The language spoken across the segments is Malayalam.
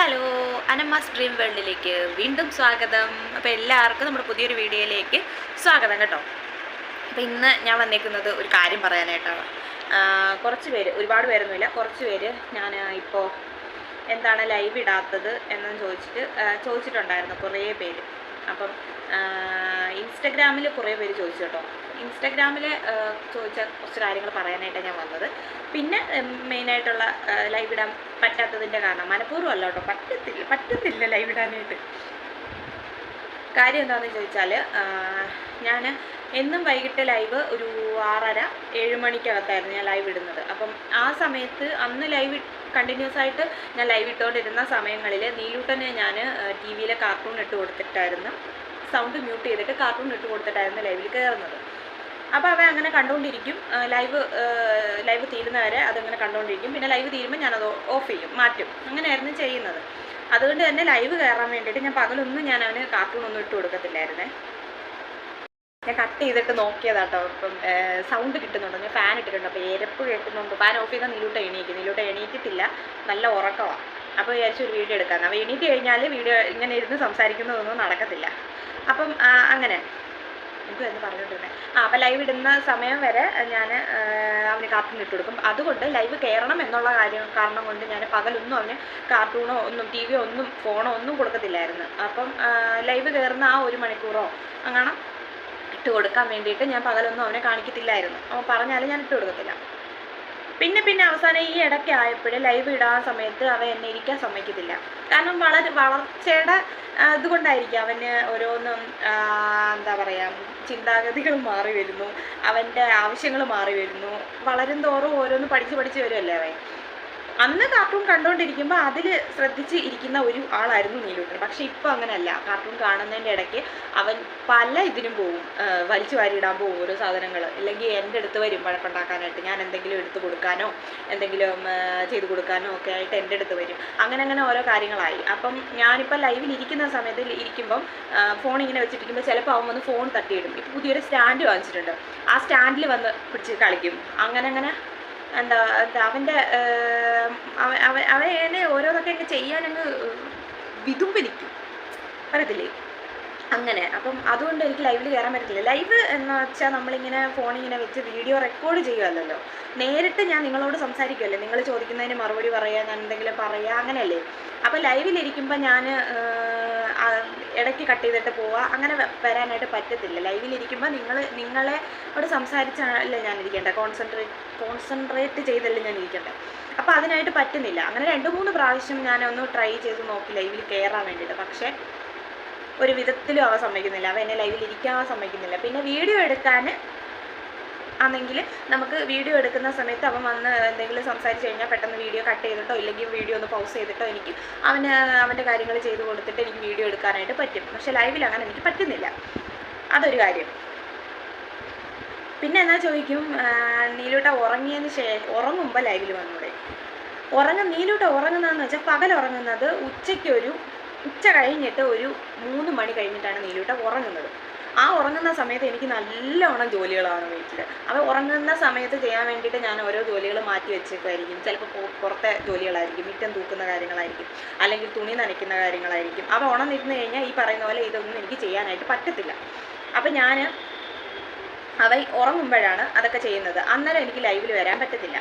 ഹലോ അനമ്മാസ് ഡ്രീം വേൾഡിലേക്ക് വീണ്ടും സ്വാഗതം. അപ്പോൾ എല്ലാവർക്കും നമ്മുടെ പുതിയൊരു വീഡിയോയിലേക്ക് സ്വാഗതം കേട്ടോ. അപ്പോൾ ഇന്ന് ഞാൻ വന്നേക്കുന്നത് ഒരു കാര്യം പറയാനായിട്ടാണ്. കുറച്ച് പേര് ഒരുപാട് പേരൊന്നുമില്ല കുറച്ച് പേര് ഞാൻ ഇപ്പോൾ എന്താണ് ലൈവ് ഇടാത്തത് എന്നും ചോദിച്ചിട്ട് ചോദിച്ചിട്ടുണ്ടായിരുന്നു കുറേ പേര്. അപ്പം ഇൻസ്റ്റഗ്രാമിൽ കുറേ പേര് ചോദിച്ചു കേട്ടോ. ഇൻസ്റ്റഗ്രാമിൽ ചോദിച്ച കുറച്ച് കാര്യങ്ങൾ പറയാനായിട്ടാണ് ഞാൻ വന്നത്. പിന്നെ മെയിനായിട്ടുള്ള ലൈവ് ഇടാൻ പറ്റാത്തതിന്റെ കാരണം മനഃപൂർവം അല്ല കേട്ടോ. പറ്റത്തില്ല പറ്റത്തില്ല ലൈവ് ഇടാനായിട്ട്. കാര്യം എന്താണെന്ന് ചോദിച്ചാൽ ഞാൻ എന്നും വൈകിട്ട് ലൈവ് ഒരു ആറര ഏഴ് മണിക്കകത്തായിരുന്നു ഞാൻ ലൈവ് ഇടുന്നത്. അപ്പം ആ സമയത്ത് അന്ന് ലൈവ് കണ്ടിന്യൂസ് ആയിട്ട് ഞാൻ ലൈവ് ഇട്ടുകൊണ്ടിരുന്ന സമയങ്ങളിൽ നീലൂട്ടനെ ഞാൻ ടി വിയിലെ കാർട്ടൂൺ ഇട്ട് കൊടുത്തിട്ടായിരുന്നു. സൗണ്ട് മ്യൂട്ട് ചെയ്തിട്ട് കാർട്ടൂൺ ഇട്ട് കൊടുത്തിട്ടായിരുന്നു ലൈവിൽ കയറുന്നത് അപ്പോൾ അവൻ അങ്ങനെ കണ്ടുകൊണ്ടിരിക്കും ലൈവ് ലൈവ് തീരുന്നവരെ അതങ്ങനെ കണ്ടുകൊണ്ടിരിക്കും പിന്നെ ലൈവ് തീരുമ്പോൾ ഞാനത് ഓഫ് ചെയ്യും മാറ്റും. അങ്ങനെയായിരുന്നു ചെയ്യുന്നത്. അതുകൊണ്ട് തന്നെ ലൈവ് കയറാൻ വേണ്ടിയിട്ട് ഞാൻ പകലൊന്നും ഞാൻ അവന് കാർട്ടൂൺ ഒന്നും ഇട്ട് കൊടുക്കത്തില്ലായിരുന്നേ. ഞാൻ കട്ട് ചെയ്തിട്ട് നോക്കിയതാട്ടോ. ഇപ്പം സൗണ്ട് കിട്ടുന്നുണ്ട്? ഞാൻ ഫാൻ ഇട്ടിട്ടുണ്ട്. അപ്പോൾ എരപ്പ് കേൾക്കുന്നുണ്ട്. ഫാൻ ഓഫ് ചെയ്താൽ നീലൂട്ട എണീക്കും. നീലൂട്ട എണീറ്റിട്ടില്ല. നല്ല ഉറക്കമാണ് അപ്പോൾ വിചാരിച്ചു ഒരു വീഡിയോ എടുക്കാമെന്ന് അപ്പോൾ എണീറ്റ് കഴിഞ്ഞാൽ വീഡിയോ ഇങ്ങനെ ഇരുന്ന് സംസാരിക്കുന്നതൊന്നും നടക്കത്തില്ല. അപ്പം അങ്ങനെ. എനിക്ക് എന്ന് ആ അപ്പോൾ ലൈവ് ഇടുന്ന സമയം വരെ ഞാൻ അവന് കാർട്ടൂൺ ഇട്ട് കൊടുക്കും. അതുകൊണ്ട് ലൈവ് കയറണം എന്നുള്ള കാര്യം കാരണം കൊണ്ട് ഞാൻ പകലൊന്നും അവന് കാർട്ടൂണോ ഒന്നും ടി വിയോ ഒന്നും ഫോണോ ഒന്നും കൊടുക്കത്തില്ലായിരുന്നു. അപ്പം ലൈവ് കയറുന്ന ആ ഒരു മണിക്കൂറോ അങ്ങനെ ഇട്ട് കൊടുക്കാൻ വേണ്ടിയിട്ട് ഞാൻ പകലൊന്നും അവനെ കാണിക്കത്തില്ലായിരുന്നു. അവൻ പറഞ്ഞാലും ഞാൻ ഇട്ട് കൊടുക്കത്തില്ല. പിന്നെ പിന്നെ അവസാനം ഈ ഇടയ്ക്ക് ആയപ്പോൾ ലൈവ് ഇടാൻ സമയത്ത് അവൻ എന്നെ ഇരിക്കാൻ സമ്മതിക്കത്തില്ല. കാരണം വളരെ വളർച്ചയുടെ ഇതുകൊണ്ടായിരിക്കും അവന് ഓരോന്നും എന്താ പറയുക ചിന്താഗതികൾ മാറി വരുന്നു. അവന്റെ ആവശ്യങ്ങൾ മാറി വരുന്നു. വളരും തോറും ഓരോന്ന് പഠിച്ച് പഠിച്ച് വരുമല്ലേ അവൻ? അന്ന് കാർട്ടൂൺ കണ്ടുകൊണ്ടിരിക്കുമ്പോൾ അതിൽ ശ്രദ്ധിച്ച് ഇരിക്കുന്ന ഒരു ആളായിരുന്നു നീലൂട്ടൻ. പക്ഷെ ഇപ്പോൾ അങ്ങനെയല്ല കാർട്ടൂൺ കാണുന്നതിന്റെ ഇടയ്ക്ക് അവൻ പല ഇതിനും പോവും. വലിച്ചു വാരിയിടാൻ പോവും ഓരോ സാധനങ്ങൾ അല്ലെങ്കിൽ എന്റെ അടുത്ത് വരും വഴക്കുണ്ടാക്കാനായിട്ട്. ഞാൻ എന്തെങ്കിലും എടുത്ത് കൊടുക്കാനോ എന്തെങ്കിലും ചെയ്ത് ചെയ്തു കൊടുക്കാനോ ഒക്കെ ആയിട്ട് എന്റെ അടുത്ത് വരും. അങ്ങനെ അങ്ങനെ ഓരോ കാര്യങ്ങളായി. അപ്പം ഞാനിപ്പോൾ ലൈവിൽ ഇരിക്കുന്ന സമയത്ത് ഇരിക്കുമ്പം ഫോൺ ഇങ്ങനെ വെച്ചിട്ടിരിക്കുമ്പോൾ ചിലപ്പോൾ അവൻ വന്ന് ഫോൺ തട്ടിയിടും. ഇപ്പോൾ പുതിയൊരു സ്റ്റാൻഡ് വാങ്ങിച്ചിട്ടുണ്ട്. ആ സ്റ്റാൻഡിൽ വന്ന് പിടിച്ച് കളിക്കും. അങ്ങനെ അങ്ങനെ എന്താ എന്താ അവന്റെ അവ അവൻ അവനെ ഓരോന്നൊക്കെ അങ്ങ് ചെയ്യാൻ അങ്ങ് വിതുമ്പിരിക്കും പറയത്തില്ലേ? അങ്ങനെ. അപ്പം അതുകൊണ്ട് എനിക്ക് ലൈവിൽ കയറാൻ പറ്റില്ല ലൈവ് എന്ന് വെച്ചാൽ നമ്മളിങ്ങനെ ഫോണിങ്ങനെ വെച്ച് വീഡിയോ റെക്കോർഡ് ചെയ്യുമല്ലോ നേരിട്ട് ഞാൻ നിങ്ങളോട് സംസാരിക്കുമല്ലേ നിങ്ങൾ ചോദിക്കുന്നതിന് മറുപടി പറയുക എന്തെങ്കിലും പറയുക അങ്ങനെയല്ലേ? അപ്പോൾ ലൈവിലിരിക്കുമ്പോൾ ഞാൻ ഇടയ്ക്ക് കട്ട് ചെയ്തിട്ട് പോവുക അങ്ങനെ വരാനായിട്ട് പറ്റത്തില്ല. ലൈവിലിരിക്കുമ്പോൾ നിങ്ങൾ നിങ്ങളെ അവിടെ സംസാരിച്ചാണല്ലേ ഞാൻ ഇരിക്കേണ്ടത് കോൺസെൻട്രേറ്റ് കോൺസെൻട്രേറ്റ് ചെയ്തല്ലേ ഞാൻ ഇരിക്കേണ്ടത് അപ്പോൾ അതിനായിട്ട് പറ്റുന്നില്ല. അങ്ങനെ രണ്ട് മൂന്ന് പ്രാവശ്യം ഞാൻ ഒന്ന് ട്രൈ ചെയ്ത് നോക്കി ലൈവിൽ കയറാൻ വേണ്ടിയിട്ട്. പക്ഷേ ഒരു വിധത്തിലും അവ സമ്മതിക്കുന്നില്ല. അവ എന്നെ ലൈവിൽ ഇരിക്കാൻ സമ്മതിക്കുന്നില്ല. പിന്നെ വീഡിയോ എടുക്കാൻ ആണെങ്കിൽ നമുക്ക് വീഡിയോ എടുക്കുന്ന സമയത്ത് അവൻ വന്ന് എന്തെങ്കിലും സംസാരിച്ച് കഴിഞ്ഞാൽ പെട്ടെന്ന് വീഡിയോ കട്ട് ചെയ്തിട്ടോ ഇല്ലെങ്കിൽ വീഡിയോ ഒന്ന് പൗസ് ചെയ്തിട്ടോ എനിക്ക് അവന് അവന്റെ കാര്യങ്ങൾ ചെയ്ത് കൊടുത്തിട്ട് എനിക്ക് വീഡിയോ എടുക്കാനായിട്ട് പറ്റും. പക്ഷേ ലൈവിൽ അങ്ങനെ എനിക്ക് പറ്റുന്നില്ല. അതൊരു കാര്യം. പിന്നെ എന്നാ ചോദിക്കും? നീലൂട്ട ഉറങ്ങിയതിന് ശേഷം ഉറങ്ങുമ്പോൾ ലൈവിൽ വന്നൂടെ ഉറങ്ങും നീലൂട്ട ഉറങ്ങുന്നതെന്ന് വെച്ചാൽ പകൽ ഉറങ്ങുന്നത് ഉച്ചയ്ക്കൊരു ഉച്ച കഴിഞ്ഞിട്ട് ഒരു മൂന്ന് മണി കഴിഞ്ഞിട്ടാണ് നീലൂട്ട ഉറങ്ങുന്നത്. ആ ഉറങ്ങുന്ന സമയത്ത് എനിക്ക് നല്ലോണം ജോലികളാണ് വീട്ടിൽ അപ്പോൾ ഉറങ്ങുന്ന സമയത്ത് ചെയ്യാൻ വേണ്ടിയിട്ട് ഞാൻ ഓരോ ജോലികൾ മാറ്റി വെച്ചേക്കുമായിരിക്കും ചിലപ്പോൾ പുറത്തെ ജോലികളായിരിക്കും. മുറ്റം തൂക്കുന്ന കാര്യങ്ങളായിരിക്കും. അല്ലെങ്കിൽ തുണി നനയ്ക്കുന്ന കാര്യങ്ങളായിരിക്കും. അവ ഉണർന്നിരുന്ന് കഴിഞ്ഞാൽ ഈ പറയുന്ന പോലെ ഇതൊന്നും എനിക്ക് ചെയ്യാനായിട്ട് പറ്റത്തില്ല. അപ്പം ഞാൻ അവ ഉറങ്ങുമ്പോഴാണ് അതൊക്കെ ചെയ്യുന്നത്. അന്നേരം എനിക്ക് ലൈവിൽ വരാൻ പറ്റത്തില്ല.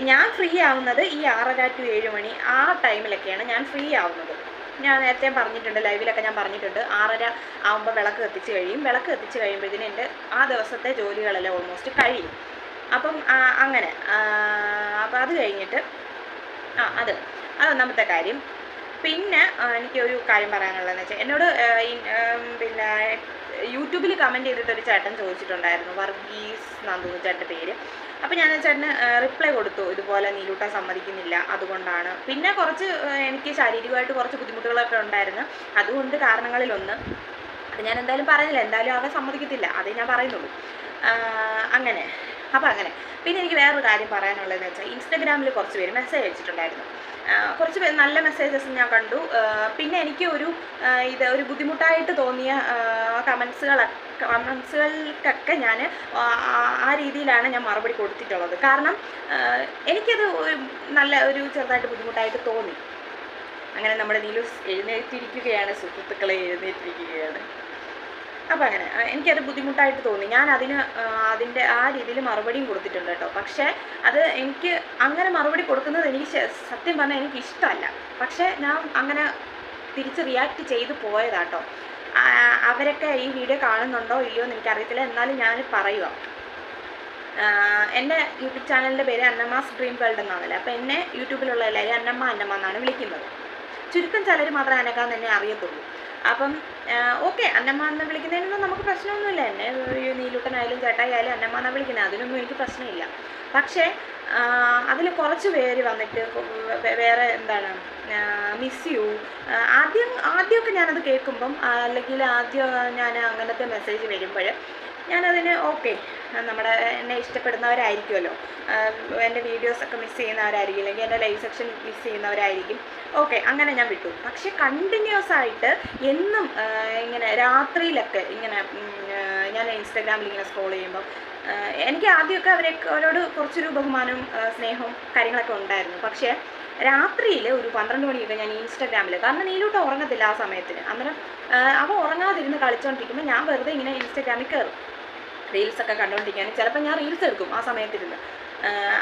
ഞാൻ ഫ്രീ ആവുന്നത് ഈ ആറര ടു ഏഴ് മണി ആ ടൈമിലൊക്കെയാണ് ഞാൻ ഫ്രീ ആവുന്നത്. ഞാൻ നേരത്തെ പറഞ്ഞിട്ടുണ്ട് ലൈവിലൊക്കെ ഞാൻ പറഞ്ഞിട്ടുണ്ട്. ആറര ആകുമ്പോൾ വിളക്ക് കത്തിച്ച് കഴിയും. വിളക്ക് കത്തിച്ച് കഴിയുമ്പോഴത്തേന് എന്റെ ആ ദിവസത്തെ ജോലികളെല്ലാം ഓൾമോസ്റ്റ് കഴിയും. അപ്പം അങ്ങനെ അപ്പം അത് കഴിഞ്ഞിട്ട് ആ അത് അത് ഒന്നാമത്തെ കാര്യം. പിന്നെ എനിക്കൊരു കാര്യം പറയാനുള്ളതെന്ന് വെച്ചാൽ എന്നോട് പിന്നെ യൂട്യൂബിൽ കമന്റ് ചെയ്തിട്ട് ഒരു ചേട്ടൻ ചോദിച്ചിട്ടുണ്ടായിരുന്നു വർഗീസ് എന്നാന്ന് തോന്നുന്നു ചേട്ടന്റെ പേര്. അപ്പോൾ ഞാൻ ചേട്ടന് റിപ്ലൈ കൊടുത്തു ഇതുപോലെ നീലൂട്ടാൻ സമ്മതിക്കുന്നില്ല അതുകൊണ്ടാണ്. പിന്നെ കുറച്ച് എനിക്ക് ശാരീരികമായിട്ട് കുറച്ച് ബുദ്ധിമുട്ടുകളൊക്കെ ഉണ്ടായിരുന്നു. അതുകൊണ്ട് കാരണങ്ങളിലൊന്ന് അത് ഞാൻ എന്തായാലും പറയുന്നില്ല എന്തായാലും അവൻ സമ്മതിക്കത്തില്ല അതേ ഞാൻ പറയുന്നുള്ളൂ. അങ്ങനെ അപ്പോൾ അങ്ങനെ. പിന്നെ എനിക്ക് വേറൊരു കാര്യം പറയാനുള്ളതെന്ന് വെച്ചാൽ ഇൻസ്റ്റഗ്രാമിൽ കുറച്ച് പേര് മെസ്സേജ് അയച്ചിട്ടുണ്ടായിരുന്നു. കുറച്ച് നല്ല മെസ്സേജസ് ഞാൻ കണ്ടു. പിന്നെ എനിക്ക് ഒരു ഇത് ഒരു ബുദ്ധിമുട്ടായിട്ട് തോന്നിയ കമൻസുകൾ കമൻസുകൾക്കൊക്കെ ഞാൻ ആ രീതിയിലാണ് ഞാൻ മറുപടി കൊടുത്തിട്ടുള്ളത്. കാരണം എനിക്കത് നല്ല ഒരു ചെറുതായിട്ട് ബുദ്ധിമുട്ടായിട്ട് തോന്നി. അങ്ങനെ നമ്മുടെ നീലു എഴുന്നേറ്റിരിക്കുകയാണ് സുഹൃത്തുക്കളെ എഴുന്നേറ്റിരിക്കുകയാണ്. അപ്പം അങ്ങനെ എനിക്കത് ബുദ്ധിമുട്ടായിട്ട് തോന്നി. ഞാൻ അതിന് അതിന്റെ ആ രീതിയിൽ മറുപടിയും കൊടുത്തിട്ടുണ്ട് കേട്ടോ. പക്ഷേ അത് എനിക്ക് അങ്ങനെ മറുപടി കൊടുക്കുന്നത് എനിക്ക് സത്യം പറഞ്ഞാൽ എനിക്ക് ഇഷ്ടമല്ല. പക്ഷേ ഞാൻ അങ്ങനെ തിരിച്ച് റിയാക്ട് ചെയ്ത് പോയതാട്ടോ അവരൊക്കെ ഈ വീഡിയോ കാണുന്നുണ്ടോ ഇല്ലയോ എന്ന് എനിക്കറിയത്തില്ല. എന്നാലും ഞാൻ പറയുക. എന്റെ യൂട്യൂബ് ചാനലിന്റെ പേര് അന്നമ്മാസ് ഡ്രീം വേൾഡ് എന്നാണല്ലേ? അപ്പോൾ എന്നെ യൂട്യൂബിലുള്ള എല്ലാവരും അന്നമ്മ അന്നമ്മ എന്നാണ് വിളിക്കുന്നത്. ചുരുക്കം ചിലർ മാത്രമേ അനക്കാൻ തന്നെ അറിയത്തുള്ളൂ. അപ്പം ഓക്കെ അന്നമ്മ എന്ന് വിളിക്കുന്നതിനൊന്നും നമുക്ക് പ്രശ്നമൊന്നുമില്ല. എന്നെ ഒരു നീലൂട്ടനായാലും ചേട്ടായി അന്നമ്മ എന്നാണ് വിളിക്കുന്നത് അതിനൊന്നും എനിക്ക് പ്രശ്നമില്ല. പക്ഷേ അതിൽ കുറച്ച് പേര് വന്നിട്ട് വേറെ എന്താണ് മിസ് യു ആദ്യം ആദ്യമൊക്കെ ഞാനത് കേൾക്കുമ്പം അല്ലെങ്കിൽ ആദ്യം ഞാൻ അങ്ങനത്തെ മെസ്സേജ് വരുമ്പോൾ ഞാനതിന് ഓക്കെ. നമ്മുടെ എന്നെ ഇഷ്ടപ്പെടുന്നവരായിരിക്കുമല്ലോ. എന്റെ വീഡിയോസൊക്കെ മിസ് ചെയ്യുന്നവരായിരിക്കും. അല്ലെങ്കിൽ എന്റെ ലൈവ് സെക്ഷൻ മിസ് ചെയ്യുന്നവരായിരിക്കും. ഓക്കെ അങ്ങനെ ഞാൻ വിട്ടു. പക്ഷേ കണ്ടിന്യൂസ് ആയിട്ട് എന്നും ഇങ്ങനെ രാത്രിയിലൊക്കെ ഇങ്ങനെ ഞാൻ ഇൻസ്റ്റാഗ്രാമിൽ ഇങ്ങനെ സ്ക്രോൾ ചെയ്യുമ്പോൾ എനിക്ക് ആദ്യമൊക്കെ അവരെ അവരോട് കുറച്ചൊരു ബഹുമാനവും സ്നേഹവും കാര്യങ്ങളൊക്കെ ഉണ്ടായിരുന്നു. പക്ഷേ രാത്രിയിൽ ഒരു പന്ത്രണ്ട് മണിയൊക്കെ ഞാൻ ഇൻസ്റ്റാഗ്രാമിൽ കാരണം നീലൂട്ട് ഉറങ്ങത്തില്ല ആ സമയത്തിന്. അന്നേരം അവ ഉറങ്ങാതിരുന്ന് കളിച്ചുകൊണ്ടിരിക്കുമ്പോൾ ഞാൻ വെറുതെ ഇങ്ങനെ ഇൻസ്റ്റാഗ്രാമിൽ കയറും റീൽസ് കണ്ടുകൊണ്ടിരിക്കാനും ചിലപ്പോൾ ഞാൻ റീൽസ് എടുക്കും ആ സമയത്തിരുന്ന്.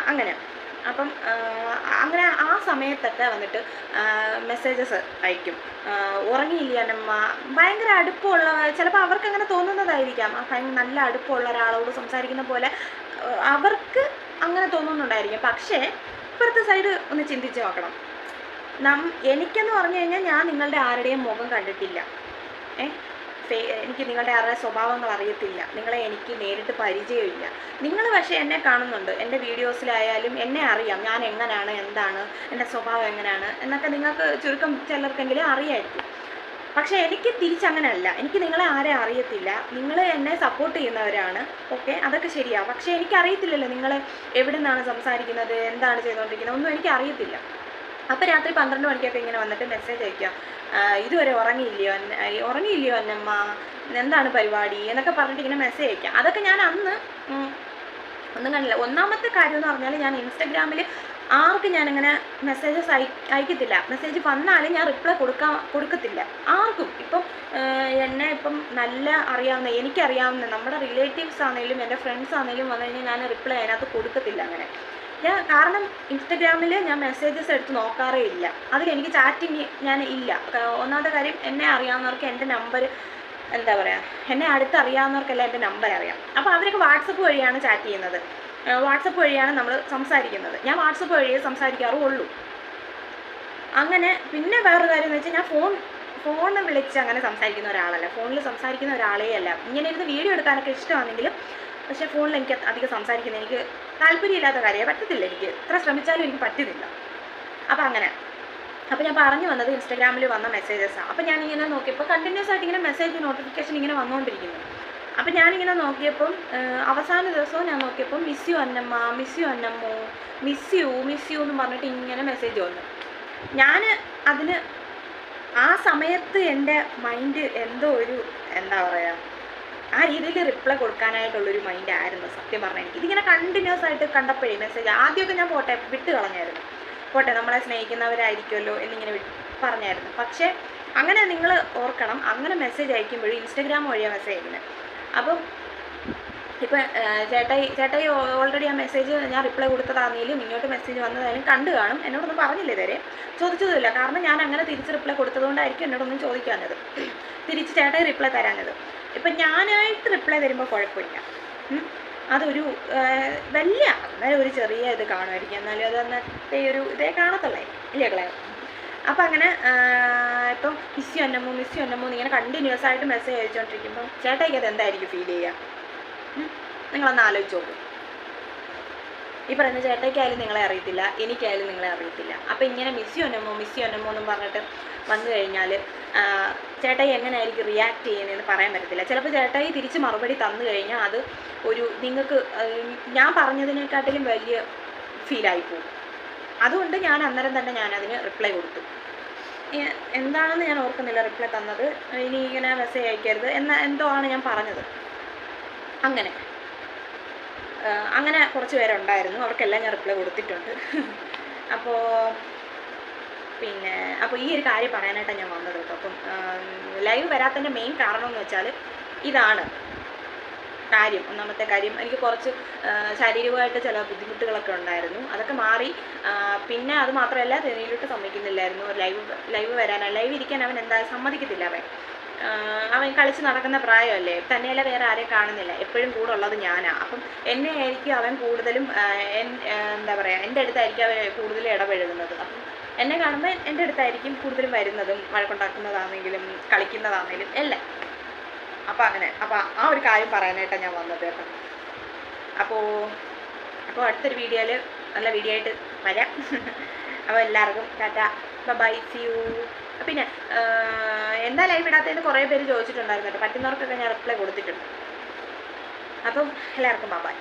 അങ്ങനെ. അപ്പം അങ്ങനെ ആ സമയത്തൊക്കെ വന്നിട്ട് മെസ്സേജസ് അയക്കും. ഉറങ്ങിയില്ല ഭയങ്കര അടുപ്പമുള്ള ചിലപ്പോൾ അവർക്ക് അങ്ങനെ തോന്നുന്നതായിരിക്കാം ഭയങ്കര നല്ല അടുപ്പമുള്ള ഒരാളോട് സംസാരിക്കുന്ന പോലെ അവർക്ക് അങ്ങനെ തോന്നുന്നുണ്ടായിരിക്കും. പക്ഷേ ഇപ്പുറത്തെ സൈഡ് ഒന്ന് ചിന്തിച്ച് നോക്കണം. നം എനിക്കെന്ന് പറഞ്ഞു കഴിഞ്ഞാൽ ഞാൻ നിങ്ങളുടെ ആരുടെയും മുഖം കണ്ടിട്ടില്ല. ഏ? ഫേ- എനിക്ക് നിങ്ങളുടെ ആരുടെ സ്വഭാവങ്ങൾ അറിയത്തില്ല. നിങ്ങളെ എനിക്ക് നേരിട്ട് പരിചയമില്ല. നിങ്ങൾ പക്ഷേ എന്നെ കാണുന്നുണ്ട്. എന്റെ വീഡിയോസിലായാലും എന്നെ അറിയാം. ഞാൻ എങ്ങനെയാണ് എന്താണ് എന്റെ സ്വഭാവം എങ്ങനെയാണ് എന്നൊക്കെ നിങ്ങൾക്ക് ചുരുക്കം ചിലർക്കെങ്കിലും അറിയായിരിക്കും. പക്ഷേ എനിക്ക് തിരിച്ചങ്ങനെയല്ല എനിക്ക് നിങ്ങളെ ആരെ അറിയത്തില്ല. നിങ്ങൾ എന്നെ സപ്പോർട്ട് ചെയ്യുന്നവരാണ്. ഓക്കെ അതൊക്കെ ശരിയാണ് പക്ഷേ എനിക്കറിയത്തില്ലല്ലോ നിങ്ങൾ എവിടെ നിന്നാണ് സംസാരിക്കുന്നത് എന്താണ് ചെയ്തുകൊണ്ടിരിക്കുന്നത്. ഒന്നും എനിക്ക് അറിയത്തില്ല അപ്പോൾ രാത്രി പന്ത്രണ്ട് മണിക്കൊക്കെ ഇങ്ങനെ വന്നിട്ട് മെസ്സേജ് അയക്കുക ഇതുവരെ ഉറങ്ങിയില്ലയോ? ഉറങ്ങിയില്ലയോ അന്നമ്മ? എന്താണ് പരിപാടി? എന്നൊക്കെ പറഞ്ഞിട്ട് ഇങ്ങനെ മെസ്സേജ് അയക്കുക അതൊക്കെ ഞാൻ അന്ന് ഒന്നും കണ്ടില്ല. ഒന്നാമത്തെ കാര്യം എന്ന് പറഞ്ഞാൽ ഞാൻ ഇൻസ്റ്റഗ്രാമിൽ ആർക്കും ഞാനിങ്ങനെ മെസ്സേജസ് അയ അയക്കത്തില്ല. മെസ്സേജ് വന്നാലും ഞാൻ റിപ്ലൈ കൊടുക്കാൻ കൊടുക്കത്തില്ല. ആർക്കും. ഇപ്പം എന്നെ ഇപ്പം നല്ല അറിയാവുന്ന എനിക്കറിയാവുന്ന നമ്മുടെ റിലേറ്റീവ്സ് ആണെങ്കിലും എന്റെ ഫ്രണ്ട്സ് ആണെങ്കിലും വന്നു കഴിഞ്ഞാൽ ഞാൻ റിപ്ലൈ അതിനകത്ത് കൊടുക്കത്തില്ല അങ്ങനെ. ഞാൻ കാരണം ഇൻസ്റ്റഗ്രാമിൽ ഞാൻ മെസ്സേജസ് എടുത്ത് നോക്കാറേ ഇല്ല. അതിൽ എനിക്ക് ചാറ്റിങ് ഞാൻ ഇല്ല. ഒന്നാമത്തെ കാര്യം എന്നെ അറിയാവുന്നവർക്ക് എന്റെ നമ്പർ എന്താ പറയുക എന്നെ അടുത്ത് അറിയാവുന്നവർക്കെല്ലാം എന്റെ നമ്പർ അറിയാം. അപ്പോൾ അവരൊക്കെ വാട്സപ്പ് വഴിയാണ് ചാറ്റ് ചെയ്യുന്നത്. വാട്സപ്പ് വഴിയാണ് നമ്മൾ സംസാരിക്കുന്നത്. ഞാൻ വാട്സപ്പ് വഴിയേ സംസാരിക്കാറുള്ളൂ. അങ്ങനെ പിന്നെ വേറൊരു കാര്യം എന്ന് വെച്ചാൽ ഞാൻ ഫോൺ ഫോണിൽ വിളിച്ച് അങ്ങനെ സംസാരിക്കുന്ന ഒരാളല്ല. ഫോണിൽ സംസാരിക്കുന്ന ഒരാളേ അല്ല ഇങ്ങനെ ഇരുന്ന് വീഡിയോ എടുക്കാനൊക്കെ ഇഷ്ടമാണെങ്കിലും പക്ഷേ ഫോണിൽ എനിക്ക് അധികം സംസാരിക്കുന്നത് എനിക്ക് താല്പര്യമില്ലാത്ത കാര്യമാണ് പറ്റത്തില്ല. എനിക്ക് എത്ര ശ്രമിച്ചാലും എനിക്ക് പറ്റുന്നില്ല. അപ്പം അങ്ങനെ. അപ്പോൾ ഞാൻ പറഞ്ഞു വന്നത് ഇൻസ്റ്റാഗ്രാമിൽ വന്ന മെസ്സേജസാണ് അപ്പോൾ ഞാൻ ഇങ്ങനെ നോക്കിയപ്പോൾ കണ്ടിന്യൂസ് ആയിട്ട് ഇങ്ങനെ മെസ്സേജ് നോട്ടിഫിക്കേഷൻ ഇങ്ങനെ വന്നുകൊണ്ടിരിക്കുന്നു അപ്പം ഞാനിങ്ങനെ നോക്കിയപ്പം അവസാന ദിവസവും ഞാൻ നോക്കിയപ്പം miss you Annamma miss you അന്നമ്മോ miss you miss you എന്ന് പറഞ്ഞിട്ട് ഇങ്ങനെ മെസ്സേജ് വന്നു. ഞാൻ അതിന് ആ സമയത്ത് എന്റെ മൈൻഡ് എന്തോ ഒരു എന്താ പറയുക ആ രീതിയിൽ റിപ്ലൈ കൊടുക്കാനായിട്ടുള്ളൊരു മൈൻഡ് ആയിരുന്നു സത്യം പറഞ്ഞാൽ എനിക്ക്. ഇതിങ്ങനെ കണ്ടിന്യൂസ് ആയിട്ട് കണ്ടപ്പോഴേ മെസ്സേജ് ആദ്യമൊക്കെ ഞാൻ പോട്ടെ വിട്ട് കളഞ്ഞായിരുന്നു. പോട്ടെ നമ്മളെ സ്നേഹിക്കുന്നവരായിരിക്കുമല്ലോ എന്നിങ്ങനെ പറഞ്ഞായിരുന്നു. പക്ഷേ അങ്ങനെ നിങ്ങൾ ഓർക്കണം അങ്ങനെ മെസ്സേജ് അയക്കുമ്പോഴും ഇൻസ്റ്റാഗ്രാം വഴിയാണ് മെസ്സേജ് അയക്കുന്നത് അപ്പം ഇപ്പം ചേട്ടായി ചേട്ടായി ഓൾറെഡി ആ മെസ്സേജ് ഞാൻ റിപ്ലൈ കൊടുത്തതാണെങ്കിലും ഇങ്ങോട്ട് മെസ്സേജ് വന്നതായാലും കണ്ടു കാണും. എന്നോടൊന്നും പറഞ്ഞില്ല ഇതുവരെ. ചോദിച്ചതുമില്ല. കാരണം ഞാൻ അങ്ങനെ തിരിച്ച് റിപ്ലൈ കൊടുത്തതുകൊണ്ടായിരിക്കും എന്നോടൊന്നും ചോദിക്കാഞ്ഞത്. തിരിച്ച് ചേട്ടായി റിപ്ലൈ തരാഞ്ഞത്. ഇപ്പം ഞാനായിട്ട് റിപ്ലൈ തരുമ്പോൾ കുഴപ്പമില്ല. അതൊരു വലിയ എന്നാലും ഒരു ചെറിയ ഇത് കാണുമായിരിക്കും. എന്നാലും അത് അന്നത്തെ ഒരു ഇതേ കാണത്തുള്ളേ. ഇല്ലേ കളയാം അപ്പം അങ്ങനെ ഇപ്പം മിസ് അന്നമ്മോ മിസ് അന്നമ്മോ ഇങ്ങനെ കണ്ടിന്യൂസ് ആയിട്ട് മെസ്സേജ് അയച്ചുകൊണ്ടിരിക്കുമ്പോൾ ചേട്ടായിക്ക് അത് എന്തായിരിക്കും ഫീൽ ചെയ്യുക? നിങ്ങളൊന്ന് ആലോചിച്ച് നോക്കും. ഈ പറയുന്ന ചേട്ടയ്ക്കായാലും നിങ്ങളെ അറിയത്തില്ല എനിക്കായാലും നിങ്ങളെ അറിയത്തില്ല. അപ്പം ഇങ്ങനെ മിസ് അന്നമ്മോ മിസ് അന്നമ്മോ എന്നും പറഞ്ഞിട്ട് വന്നു കഴിഞ്ഞാൽ ചേട്ടായി എങ്ങനെയായിരിക്കും റിയാക്ട് ചെയ്യുന്നതെന്ന് പറയാൻ പറ്റത്തില്ല. ചിലപ്പോൾ ചേട്ടായി തിരിച്ച് മറുപടി തന്നു കഴിഞ്ഞാൽ അത് ഒരു നിങ്ങൾക്ക് ഞാൻ പറഞ്ഞതിനെക്കാട്ടിലും വലിയ ഫീലായി പോകും. അതുകൊണ്ട് ഞാൻ അന്നേരം തന്നെ ഞാനതിന് റിപ്ലൈ കൊടുത്തു. എന്താണെന്ന് ഞാൻ ഓർക്കുന്നില്ല റിപ്ലൈ തന്നത്. ഇനി ഇങ്ങനെ മെസ്സേജ് അയക്കരുത്. എന്ന എന്തോ ആണ് ഞാൻ പറഞ്ഞത്. അങ്ങനെ. അങ്ങനെ കുറച്ച് പേരുണ്ടായിരുന്നു. അവർക്കെല്ലാം ഞാൻ റിപ്ലൈ കൊടുത്തിട്ടുണ്ട്. അപ്പോൾ പിന്നെ അപ്പോൾ ഈ ഒരു കാര്യം പറയാനായിട്ടാണ് ഞാൻ വന്നത് കേട്ടോ. അപ്പം ലൈവ് വരാത്തതിന്റെ മെയിൻ കാരണം എന്ന് വെച്ചാൽ ഇതാണ്. കാര്യം ഒന്നാമത്തെ കാര്യം എനിക്ക് കുറച്ച് ശാരീരികമായിട്ട് ചില ബുദ്ധിമുട്ടുകളൊക്കെ ഉണ്ടായിരുന്നു. അതൊക്കെ മാറി പിന്നെ അത് മാത്രമല്ല തെരഞ്ഞെടുപ്പ് സമ്മതിക്കുന്നില്ലായിരുന്നു. ലൈവ് ലൈവ് വരാനാണ് ലൈവ് ഇരിക്കാൻ അവൻ എന്താ സമ്മതിക്കത്തില്ല അവൻ. അവൻ കളിച്ച് നടക്കുന്ന പ്രായമല്ലേ? തന്നെയല്ല വേറെ ആരെയും കാണുന്നില്ല. എപ്പോഴും കൂടെ ഉള്ളത് ഞാനാണ് അപ്പം എന്നെ ആയിരിക്കും അവൻ കൂടുതലും എന്താ പറയുക എന്റെ അടുത്തായിരിക്കും അവൻ കൂടുതലും ഇടപഴകുന്നത്. അപ്പം എന്നെ കാണുമ്പോൾ എന്റെ അടുത്തായിരിക്കും കൂടുതലും വരുന്നതും വഴക്കുണ്ടാക്കുന്നതാണെങ്കിലും കളിക്കുന്നതാണെങ്കിലും എല്ലാം. അപ്പോൾ അങ്ങനെ അപ്പോൾ ആ ഒരു കാര്യം പറയാനായിട്ടാണ് ഞാൻ വന്നത് കേട്ടോ. അപ്പോൾ അപ്പോൾ അടുത്തൊരു വീഡിയോയിൽ നല്ല വീഡിയോ ആയിട്ട് വരാം. അപ്പോൾ എല്ലാവർക്കും ടാറ്റ. By C U. പിന്നെ എന്താ ലൈവ് ഇടാത്തതിന് കുറേ പേര് ചോദിച്ചിട്ടുണ്ടായിരുന്നു കേട്ടോ. പറ്റുന്നവർക്കൊക്കെ ഞാൻ റിപ്ലൈ കൊടുത്തിട്ടുണ്ട്. അപ്പം എല്ലാവർക്കും ബൈ.